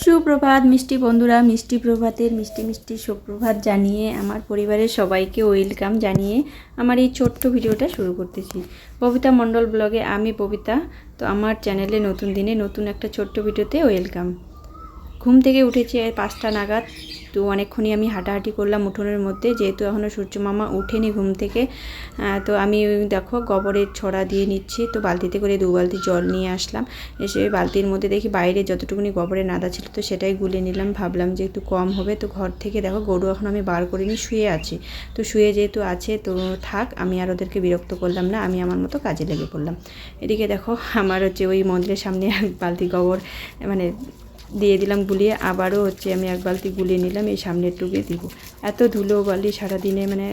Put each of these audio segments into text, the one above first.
সুপ্রভাত, মিষ্টি বন্ধুরা, মিষ্টি প্রভাতের, মিষ্টি মিষ্টি সুপ্রভাত জানিয়ে আমার পরিবারের সবাইকে ওয়েলকাম জানিয়ে আমার এই ছোট্ট ভিডিওটা শুরু করতেছি। ববিতা মণ্ডল ব্লগে আমি ববিতা তো আমার চ্যানেলে নতুন দিনে নতুন একটা ছোট্ট ভিডিওতে ওয়েলকাম। ঘুম থেকে উঠেছি পাঁচটা নাগাদ। তো অনেকক্ষণই আমি হাঁটাহাঁটি করলাম উঠোনের মধ্যে, যেহেতু এখনও সূর্য মামা উঠেনি ঘুম থেকে। তো আমি দেখো গোবরের ছড়া দিয়ে নিচ্ছি, তো বালতিতে করে দু বালতি জল নিয়ে আসলাম। এসে বালতির মধ্যে দেখি বাইরে যতটুকুনি গোবরের নাদা ছিল তো সেটাই গুলে নিলাম। ভাবলাম যে একটু কম হবে, তো ঘর থেকে দেখো গরু এখন আমি বার করিনি, শুয়ে আছি। তো শুয়ে যেহেতু আছে, তো থাক, আমি আর ওদেরকে বিরক্ত করলাম না, আমি আমার মতো কাজে লেগে পড়লাম। এদিকে দেখো আমার হচ্ছে ওই মন্দিরের সামনে এক বালতি গোবর মানে দিয়ে দিলাম, গুলিয়ে আবারও হচ্ছে আমি এক বালতি গুলিয়ে নিলাম, এই সামনের টুকে দিব। এত ধুলো বালি সারাদিনে মানে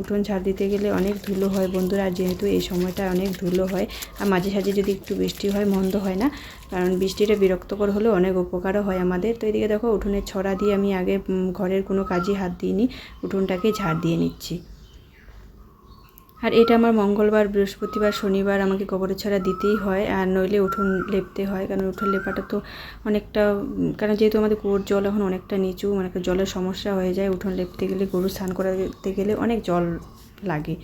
উঠোন ঝাড় দিতে গেলে অনেক ধুলো হয় বন্ধুরা, আর যেহেতু এই সময়টা অনেক ধুলো হয়, আর মাঝে সাঝে যদি একটু বৃষ্টি হয়, মন্দ হয় না, কারণ বৃষ্টিটা বিরক্তকর হলেও অনেক উপকারও হয় আমাদের। তো এদিকে দেখো, উঠোনের ছড়া দিয়ে আমি আগে ঘরের কোনো কাজে হাত দিইনি, উঠোনটাকে ঝাড় দিয়ে নিচ্ছি। আর এটা আমার মঙ্গলবার, বৃহস্পতিবার, শনিবার আমাকে গোবরের ছাড়া দিতেই হয় আর নইলে উঠোন লেপতে হয়। কারণ উঠোন লেপাটা তো অনেকটা কারণ যেহেতু আমাদের কুয়োর জল এখন অনেকটা নিচু মানে জলের সমস্যা হয়ে যায়। উঠোন লেপতে গেলে গরু স্নান করাতে গেলে অনেক জল লাগে।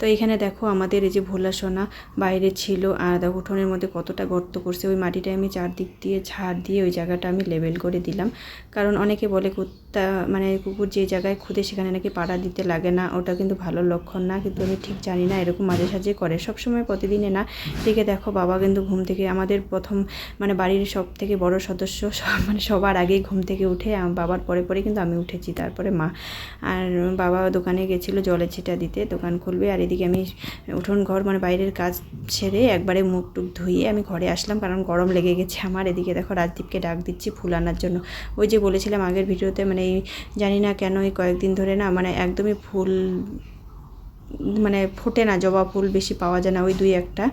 তো এখানে দেখো আমাদের এই যে ভোলা সোনা বাইরে ছিল আর দেখো উঠোনের মধ্যে কতটা গর্ত করছে। ওই মাটিটা আমি চারদিক দিয়ে ঝাড় দিয়ে ওই জায়গাটা আমি লেবেল করে দিলাম। কারণ অনেকে বলে কুত্তা মানে কুকুর যে জায়গায় খুদে সেখানে নাকি পাড়া দিতে লাগে না। ওটা কিন্তু ভালো লক্ষণ না, কিন্তু আমি ঠিক জানি না, এরকম মাঝে সাঝে করে। সবসময় প্রতিদিনে না। এদিকে দেখো বাবা কিন্তু ঘুম থেকে, আমাদের প্রথম মানে বাড়ির সব থেকে বড় সদস্য মানে সবার আগেই ঘুম থেকে উঠে বাবার পরে পরে কিন্তু আমি উঠেছি, তারপরে মা। আর বাবা দোকানে গেছিল জলের ছিটা দিতে, দোকান খুলবে, আর এদিকে আমি উঠোন ঘর মানে বাইরের কাজ ছেড়ে একবারে মুখ টুক ধুয়ে আমি ঘরে আসলাম, কারণ গরম লেগে গেছে আমার। এদিকে দেখো রাজদীপকে ডাক দিচ্ছি ফুল আনার জন্য। ওই যে বলেছিলাম আগের ভিডিওতে মানে জানি না কেন এই কয়েকদিন ধরে না মানে একদমই ফুল মানে ফোটে না, জবা ফুল বেশি পাওয়া যায় না, ওই দুই একটা।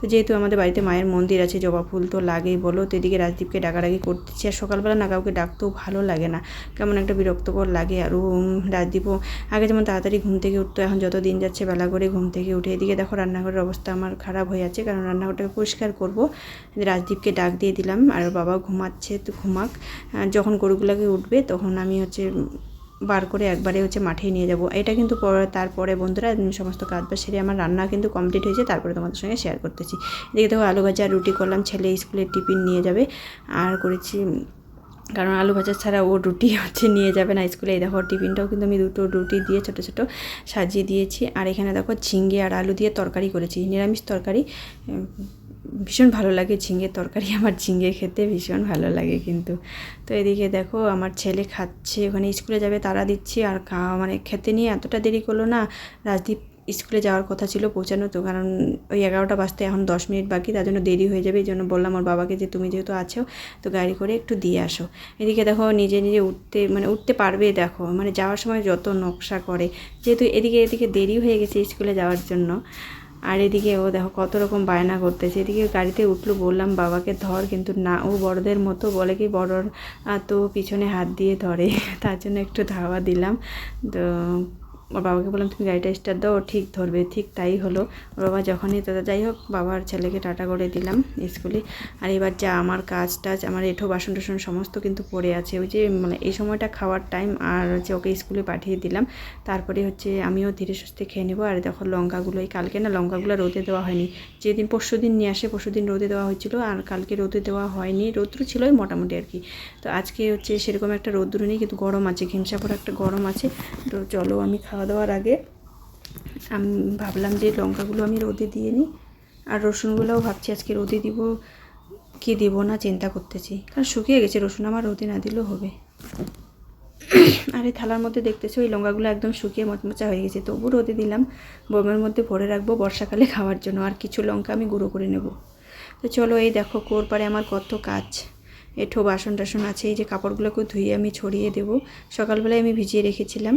তো যেহেতু আমাদের বাড়িতে মায়ের মন্দির আছে, জবা ফুল তো লাগেই বলো। তো এদিকে রাজদীপকে ডাকাডাকি করতেছি, আর সকালবেলা না কাউকে ডাকতেও ভালো লাগে না। কেমন একটা বিরক্তকর লাগে, আর রাজদীপও আগে যেমন তাড়াতাড়ি ঘুম থেকে উঠতো, এখন যত দিন যাচ্ছে বেলা করে ঘুম থেকে উঠে। এদিকে দেখো রান্নাঘরের অবস্থা আমার খারাপ হয়ে আছে, কারণ রান্নাঘরটাকে পরিষ্কার করব। রাজদীপকে ডাক দিয়ে দিলাম, আর বাবা ঘুমাচ্ছে, তো ঘুমাক। যখন গরুগুলোকে উঠবে, তখন আমি হচ্ছে বার করে একবারে হচ্ছে মাঠে নিয়ে যাব। এটা কিন্তু পরে, তারপরে বন্ধুরা সমস্ত কাজ বাজ সেরে আমার রান্না কিন্তু কমপ্লিট হয়েছে, তারপরে তোমাদের সঙ্গে শেয়ার করতেছি। এদিকে দেখো, আলু ভাজা, রুটি করলাম, ছেলে স্কুলের টিফিন নিয়ে যাবে। আর করেছি কারণ আলু ভাজা ছাড়া ও রুটি হচ্ছে নিয়ে যাবে না স্কুলে। এই দেখো, টিফিনটাও কিন্তু আমি দুটো রুটি দিয়ে ছোটো ছোটো সাজিয়ে দিয়েছি। আর এখানে দেখো ঝিঙ্গে আর আলু দিয়ে তরকারি করেছি, নিরামিষ তরকারি। ভীষণ ভালো লাগে ঝিঙের তরকারি, আমার ঝিঙে খেতে ভীষণ ভালো লাগে কিন্তু। তো এদিকে দেখো, আমার ছেলে খাচ্ছে, ওখানে স্কুলে যাবে, তারা দিচ্ছি, আর খাওয়া মানে খেতে নিয়ে এতটা দেরি করল না। রাজদীপ স্কুলে যাওয়ার কথা ছিল পৌঁছানো তো কারণ ওই এগারোটা বাজতে এখন দশ মিনিট বাকি, তার জন্য দেরি হয়ে যাবে, এই জন্য বললাম ওর বাবাকে যে তুমি যেহেতু আছো, তো গাড়ি করে একটু দিয়ে আসো। এদিকে দেখো, নিজে নিজে উঠতে মানে উঠতে পারবে দেখো মানে যাওয়ার সময় যত নকশা করে, যেহেতু এদিকে এদিকে দেরি হয়ে গেছে স্কুলে যাওয়ার জন্য। আর এদিকে ও দেখো কত রকম বায়না করতেছে। এদিকে গাড়িতে উঠল, বললাম, বাবাকে ধর, কিন্তু না, ও বড়দের মতো বলে কি বড়র তো পিছনে হাত দিয়ে ধরে। তার জন্য একটু ধাওয়া দিলাম। তো ওর বাবাকে বললাম, তুমি গাড়িটা স্টার্ট দাও, ঠিক ধরবে। ঠিক তাই হলো। ওর বাবা যখনই তো যাই হোক, বাবার ছেলেকে টাটা করে দিলাম স্কুলে। আর এবার যা আমার কাজ টাজ, আমার এঠো বাসন টাসন সমস্ত কিন্তু পড়ে আছে। ওই যে মানে এই সময়টা খাওয়ার টাইম আর হচ্ছে ওকে স্কুলে পাঠিয়ে দিলাম। তারপরে হচ্ছে আমিও ধীরে সুস্থে খেয়ে নেব। আর দেখো লঙ্কাগুলো এই কালকে না লঙ্কাগুলো রোদে দেওয়া হয়নি। যেদিন পরশু দিন নিয়ে আসে, পরশু দিন রোদে দেওয়া হয়েছিল। আর কালকে রোদে দেওয়া হয়নি, রৌদ্র ছিলই মোটামুটি আর কি। তো আজকে হচ্ছে সেরকম একটা রৌদ্র নেই, কিন্তু গরম আছে। ঘিমসা পরে একটা গরম আছে। তো চলো আমি খাওয়া দাওয়ার আগে আমি, ভাবলাম যে লঙ্কাগুলো আমি রোদে দিয়ে নিই, আর রসুনগুলোও ভাবছি আজকে রোদে দিব, কি দেবো না চিন্তা করতেছি। কারণ শুকিয়ে গেছে, রসুন আমার রোদে না দিলেও হবে। আর এই থালার মধ্যে দেখতেছি ওই লঙ্কাগুলো একদম শুকিয়ে মচমচা হয়ে গেছে। তবু রোদে দিলাম বোমের মধ্যে ভরে রাখব বর্ষাকালে খাওয়ার জন্য, আর কিছু লঙ্কা আমি গুঁড়ো করে নেব। তো চলো এই দেখো কোর পারে আমার কত কাজ। এঠো বাসন টাসন আছে, এই যে কাপড়গুলোকে ধুয়ে আমি ছড়িয়ে দেবো। সকালবেলায় আমি ভিজিয়ে রেখেছিলাম।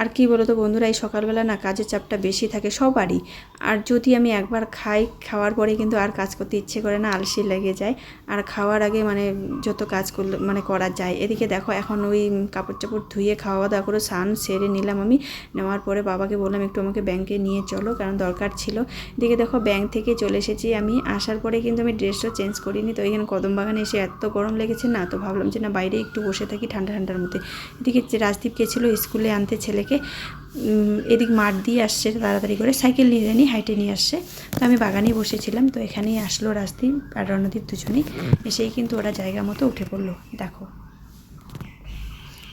আর কি বলো তো বন্ধুরা, এই সকালবেলা না কাজের চাপটা বেশি থাকে সবারই। আর যদি আমি একবার খাই, খাওয়ার পরে কিন্তু আর কাজ করতে ইচ্ছে করে না, আলসি লেগে যায়। আর খাওয়ার আগে মানে যত কাজ করলে মানে করা যায়। এদিকে দেখো এখন ওই কাপড় চাপড় ধুয়ে খাওয়া দাওয়া করে স্নান সেরে নিলাম আমি। নেওয়ার পরে বাবাকে বললাম, একটু আমাকে ব্যাংকে নিয়ে চলো, কারণ দরকার ছিল। এদিকে দেখো ব্যাংক থেকে চলে এসেছি আমি। আসার পরে কিন্তু আমি ড্রেসও চেঞ্জ করিনি। তো এখানে কদম বাগানে এসে এত গরম লেগেছে না, তো ভাবলাম যে না বাইরে একটু বসে থাকি ঠান্ডা, ঠান্ডার মধ্যে। এদিকে রাজদীপ গেছিল স্কুলে আনতে, ছেলেকে উম, এদিক মাঠ দিয়ে আসছে তাড়াতাড়ি করে সাইকেল নিয়ে নিয়ে হাইটে নিয়ে আসছে। তো আমি বাগানেই বসেছিলাম তো এখানেই আসলো রাজদীপ আর রণদীপ দুজনেই। এসেই কিন্তু ওরা জায়গা মতো উঠে পড়ল দেখো।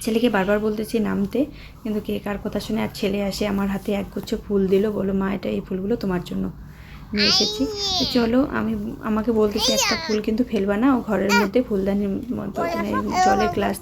ছেলেকে বারবার বলতেছি নামতে কিন্তু কে কার কথা শুনে আর ছেলে আসে আমার হাতে একগুচ্ছ ফুল দিল বলো মা এটা এই ফুলগুলো তোমার জন্য। নিয়ে এসেছি। তো চলো আমি আমাকে বলতেছি একটা ফুল কিন্তু ফেলবা না। ও ঘরের মধ্যে ফুলদানির মতো মানে জলে গ্লাস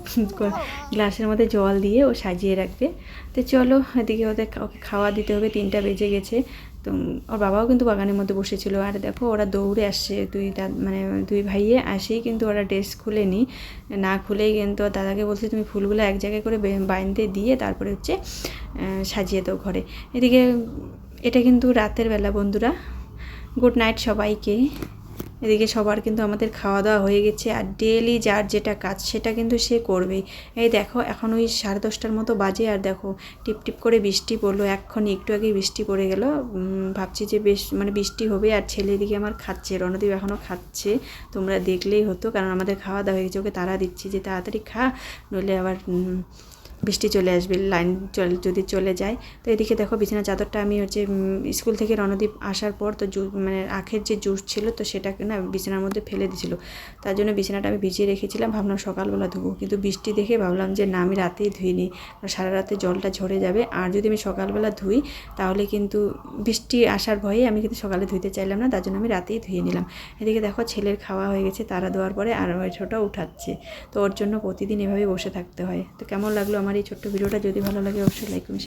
গ্লাসের মধ্যে জল দিয়ে ও সাজিয়ে রাখবে। তো চলো এদিকে ওদের ওকে খাওয়া দিতে হবে। তিনটা বেজে গেছে। তো ওর বাবাও কিন্তু বাগানের মধ্যে বসেছিল। আর দেখো ওরা দৌড়ে আসছে। দুই দা- মানে দুই ভাইয়ে আসেই কিন্তু ওরা ড্রেস খুলেনি। না খুলেই কিন্তু ওর দাদাকে বলছে তুমি ফুলগুলো এক জায়গায় করে বে- বাইন্দে দিয়ে তারপরে হচ্ছে সাজিয়ে দাও ঘরে। এদিকে এটা কিন্তু রাতের বেলা বন্ধুরা। গুড নাইট সবাইকে। এদিকে সবার কিন্তু আমাদের খাওয়া দাওয়া হয়ে গেছে আর ডেলি যার যেটা কাজ সেটা কিন্তু সে করবেই এই দেখো, এখন ওই সাড়ে দশটার মতো বাজে আর দেখো, টিপ টিপ করে বৃষ্টি পড়ল। এক্ষণ একটু আগে বৃষ্টি পড়ে গেল। ভাবছি যে বেশ মানে বৃষ্টি হবে আর ছেলে এদিকে আমার খাচ্ছে, রণদীপ এখনও খাচ্ছে। তোমরা দেখলেই হতো, কারণ আমাদের খাওয়া দাওয়া হয়ে গেছে, ওকে তারা দিচ্ছি যে তাড়াতাড়ি খা, নইলে আবার বৃষ্টি চলে আসবে, লাইন যদি চলে যায়। তো এদিকে দেখো বিছানা চাদরটা আমি হচ্ছে স্কুল থেকে রণদীপ আসার পর তো মানে আখের যে জুস ছিল তো সেটাকে না বিছানার মধ্যে ফেলে দিছিল। তার জন্য বিছানাটা আমি ভিজিয়ে রেখেছিলাম, ভাবলাম সকালবেলা ধুবো। কিন্তু বৃষ্টি দেখে ভাবলাম যে না, আমি রাতেই ধুইনি, কারণ সারা রাতে জলটা ঝরে যাবে। আর যদি আমি সকালবেলা ধুই, তাহলে কিন্তু বৃষ্টি আসার ভয়ে আমি কিন্তু সকালে ধুইতে চাইলাম না, তার জন্য আমি রাতেই ধুয়ে নিলাম। এদিকে দেখো ছেলের খাওয়া হয়ে গেছে, তারা দেওয়ার পরে আর ছোটা উঠাচ্ছে। তো ওর জন্য প্রতিদিন এভাবে বসে থাকতে হয়। তো কেমন লাগল আমার এই ছোট্ট ভিডিওটা যদি ভালো লাগে অবশ্যই লাইক